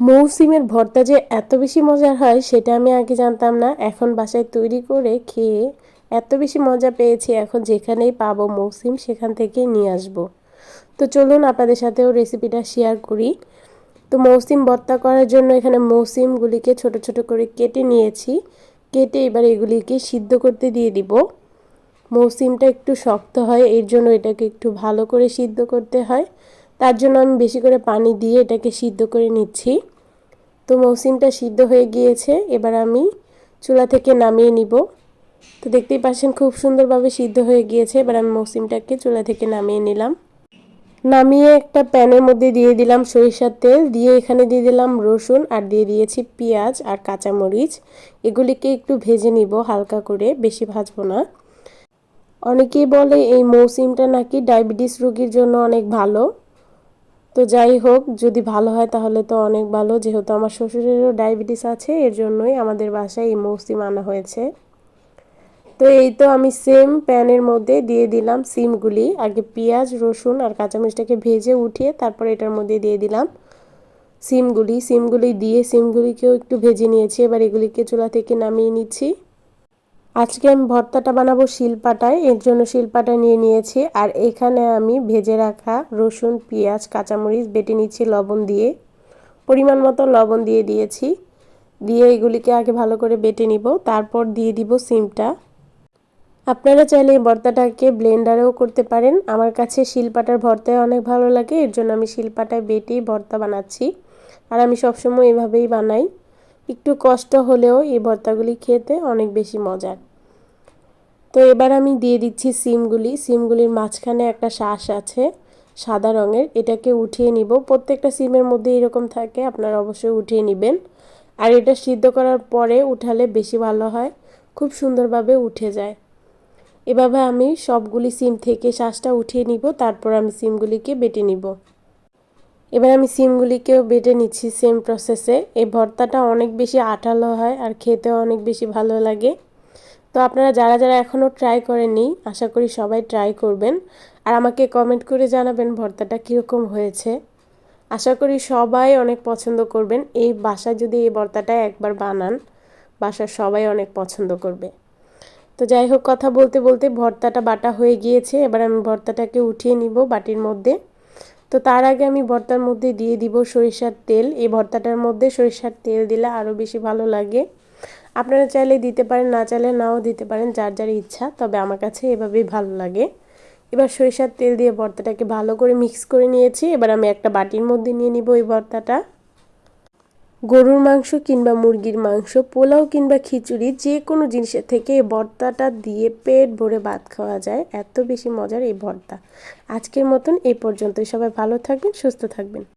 মৌসিমের ভর্তা যে এত বেশি মজার হয়, সেটা আমি আগে জানতাম না। এখন বাসায় তৈরি করে খেয়ে এত বেশি মজা পেয়েছি, এখন যেখানেই পাবো মৌসিম, সেখান থেকেই নিয়ে আসব। তো চলুন আপনাদের সাথেও রেসিপিটা শেয়ার করি। তো মৌসিম ভর্তা করার জন্য এখানে মৌসিমগুলিকে ছোট ছোট করে কেটে নিয়েছি। কেটে এবার এগুলিকে সিদ্ধ করতে দিয়ে দিব। মৌসিমটা একটু শক্ত হয়, এর জন্য এটাকে একটু ভালো করে সিদ্ধ করতে হয়। তার জন্য আমি বেশি করে পানি দিয়ে এটাকে সিদ্ধ করে নিচ্ছি। তো মৌসিমটা সিদ্ধ হয়ে গিয়েছে, এবার আমি চুলা থেকে নামিয়ে নিব। তো দেখতেই পাচ্ছেন খুব সুন্দরভাবে সিদ্ধ হয়ে গিয়েছে, এবার আমি মৌসিমটাকে চুলা থেকে নামিয়ে নিলাম। নামিয়ে একটা প্যানের মধ্যে দিয়ে দিলাম সরিষার তেল, দিয়ে এখানে দিয়ে দিলাম রসুন, আর দিয়ে দিয়েছি পেঁয়াজ আর কাঁচামরিচ। এগুলিকে একটু ভেজে নিব হালকা করে, বেশি ভাজবো না। অনেকেই বলে এই মৌসিমটা নাকি ডায়াবেটিস রোগীর জন্য অনেক ভালো। তো যাই হোক, যদি ভালো হয় তাহলে তো অনেক ভালো। যেহেতু আমার শ্বশুরেরও ডায়াবেটিস আছে, এর জন্যই আমাদের বাসায় এই মৌসিম আনা হয়েছে। তো এই তো আমি সেম প্যানের মধ্যে দিয়ে দিলাম সিমগুলি। আগে পেঁয়াজ, রসুন আর কাঁচামরিচটাকে ভেজে উঠিয়ে তারপর এটার মধ্যে দিয়ে দিলাম সিমগুলি। সিমগুলি দিয়ে সিমগুলিকেও একটু ভেজে নিয়েছি। এবার এগুলিকে চুলা থেকে নামিয়ে নিচ্ছি। আজকে আমি ভর্তাটা বানাবো শিলপাটায়। এর জন্য শিলপাটা নিয়ে নিয়েছি। আর এখানে আমি ভেজে রাখা রসুন, পেঁয়াজ, কাঁচামরিচ বেটে নিচ্ছি লবণ দিয়ে। পরিমাণ মতো লবণ দিয়ে দিয়েছি। দিয়ে এগুলিকে আগে ভালো করে বেটে নিব। তারপর দিয়ে দিব সিমটা। আপনারা চাইলে এই ভর্তাটাকে ব্লেন্ডারেও করতে পারেন। আমার কাছে শিলপাটার ভর্তায় অনেক ভালো লাগে। এর জন্য আমি শিলপাটায় বেটেই ভর্তা বানাচ্ছি। আর আমি সবসময় এভাবেই বানাই। একটু কষ্ট হলেও এই ভর্তাগুলি খেতে অনেক বেশি মজার। তো এবার আমি দিয়ে দিচ্ছি সিমগুলি। সিমগুলির মাঝখানে একটা শ্বাস আছে, সাদা রঙের। এটাকে উঠিয়ে নিব। প্রত্যেকটা সিমের মধ্যে এরকম থাকে, আপনারা অবশ্যই উঠিয়ে নেবেন। আর এটা সিদ্ধ করার পরে উঠালে বেশি ভালো হয়, খুব সুন্দরভাবে উঠে যায়। এভাবে আমি সবগুলি সিম থেকে শ্বাসটা উঠিয়ে নিব, তারপর আমি সিমগুলিকে বেটে নিব। এবার আমি সিমগুলিকেও বেটে নিচ্ছি সেম প্রসেসে এই ভর্তাটা অনেক বেশি আঠালো হয় আর খেতেও অনেক বেশি ভালো লাগে। তো আপনারা যারা যারা এখনও ট্রাই করেননি, আশা করি সবাই ট্রাই করবেন। আর আমাকে কমেন্ট করে জানাবেন ভর্তাটা কীরকম হয়েছে। আশা করি সবাই অনেক পছন্দ করবেন। এই বাসায় যদি এই ভর্তাটা একবার বানান, বাসার সবাই অনেক পছন্দ করবে। তো যাই হোক, কথা বলতে বলতে ভর্তাটা বাটা হয়ে গিয়েছে। এবার আমি ভর্তাটাকে উঠিয়ে নিব বাটির মধ্যে। তো তার আগে আমি ভর্তার মধ্যে দিয়ে দিব সরিষার তেল। এই ভর্তাটার মধ্যে সরিষার তেল দিলে আরও বেশি ভালো লাগে। আপনারা চাইলে দিতে পারেন, না চাইলে নাও দিতে পারেন, যার যার ইচ্ছা। তবে আমার কাছে এভাবেই ভালো লাগে। এবার সরিষার তেল দিয়ে ভর্তাটাকে ভালো করে মিক্স করে নিয়েছি। এবার আমি একটা বাটির মধ্যে নিয়ে নিব এই ভর্তাটা। গরুর মাংস কিংবা মুরগির মাংস, পোলাও কিংবা খিচুড়ি, যে কোনো জিনিসের থেকে এই ভর্তাটা দিয়ে পেট ভরে ভাত খাওয়া যায়। এত বেশি মজার এই ভর্তা। আজকের মতন এই পর্যন্তই। সবাই ভালো থাকবেন, সুস্থ থাকবেন।